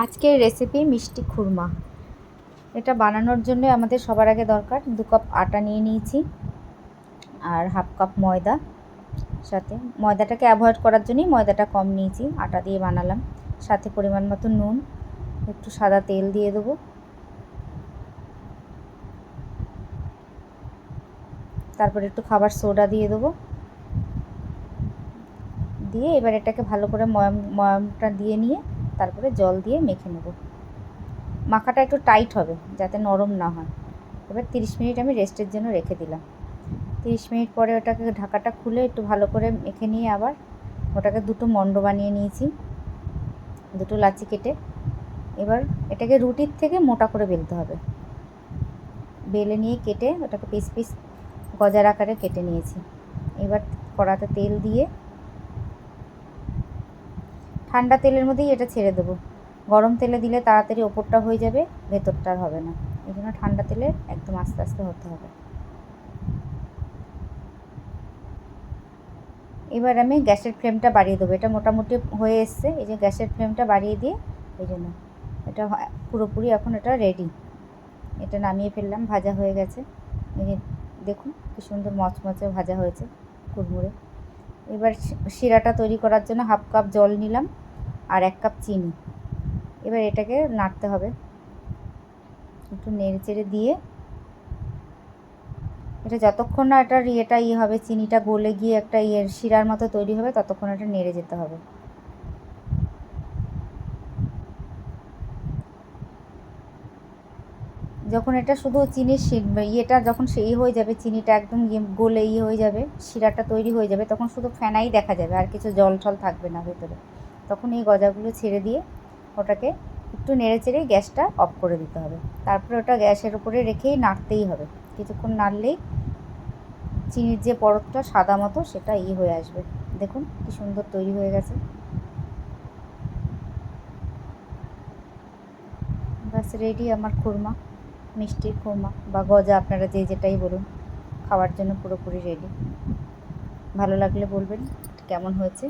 আজকের রেসিপি মিষ্টি খুরমা। এটা বানানোর জন্য আমাদের সবার আগে দরকার। দু কাপ আটা নিয়ে নিয়েছি আর হাফ কাপ ময়দা সাথে। ময়দাটাকে অ্যাভয়েড করার জন্যই ময়দাটা কম নিয়েছি, আটা দিয়ে বানালাম। সাথে পরিমাণ মতো নুন, একটু সাদা তেল দিয়ে দেবো। তারপরে একটু খাবার সোডা দিয়ে দেবো। দিয়ে এবার এটাকে ভালো করে ময়াম, ময়ামটা দিয়ে নিয়ে তারপরে জল দিয়ে মেখে নেব। মাখাটা একটু টাইট হবে, যাতে নরম না হয়। এবার তিরিশ মিনিট আমি রেস্টের জন্য রেখে দিলাম। তিরিশ মিনিট পরে ওটাকে ঢাকাটা খুলে একটু ভালো করে মেখে নিয়ে আবার ওটাকে দুটো মণ্ড বানিয়ে নিয়েছি, দুটো লাচি কেটে। এবার এটাকে রুটির থেকে মোটা করে বেলতে হবে। বেলে নিয়ে কেটে ওটাকে পিস পিস গজার আকারে কেটে নিয়েছি। এবার কড়াতে তেল দিয়ে ঠান্ডা তেলের মধ্যেই এটা ছেড়ে দেবো। গরম তেলে দিলে তাড়াতাড়ি ওপরটা হয়ে যাবে, ভেতরটা আর হবে না। এই জন্য ঠান্ডা তেলে একদম আস্তে আস্তে হতে হবে। এবার আমি গ্যাসের ফ্লেমটা বাড়িয়ে দেবো। এটা মোটামুটি হয়ে এসছে। এই যে গ্যাসের ফ্লেমটা বাড়িয়ে দিয়ে, এই জন্য এটা পুরোপুরি এখন এটা রেডি এটা নামিয়ে ফেললাম, ভাজা হয়ে গেছে। এই যে দেখুন, কি সুন্দর মচমচে ভাজা হয়েছে কুড়মুড়ে। এবার শিরাটা তৈরি করার জন্য হাফ কাপ জল নিলাম। আর এক কাপ চিনি। এবার এটাকে নাড়তে হবে। একটু নেড়ে চেড়ে দিয়ে। এটা যতক্ষণ না এটার ইয়েটা ইয়ে হবে, চিনিটা গলে গিয়ে একটা ইয়ের শিরার মতো তৈরি হবে, ততক্ষণ এটা নেড়ে যেতে হবে। যখন এটা শুধু চিনির ইয়েটা যখন সেই হয়ে যাবে, চিনিটা একদম ইয়ে গলে ইয়ে হয়ে যাবে, শিরাটা তৈরি হয়ে যাবে, তখন শুধু ফেনাই দেখা যাবে, আর কিছু জল টল থাকবে না ভেতরে। তখন এই গজাগুলো ছেড়ে দিয়ে ওটাকে একটু নেড়ে চেড়ে গ্যাসটা অফ করে দিতে হবে। তারপরে ওটা গ্যাসের উপরে রেখেই নাড়তেই হবে। কিছুক্ষণ নাড়লেই চিনির যে পরতটা সাদা মতো সেটা ই হয়ে আসবে। দেখুন কি সুন্দর তৈরি হয়ে গেছে। ব্যাস রেডি আমার খুরমা, মিষ্টির খুরমা বা গজা আপনারা যে যেটাই বলুন, খাওয়ার জন্য পুরোপুরি রেডি ভালো লাগলে বলবেন, কেমন হয়েছে?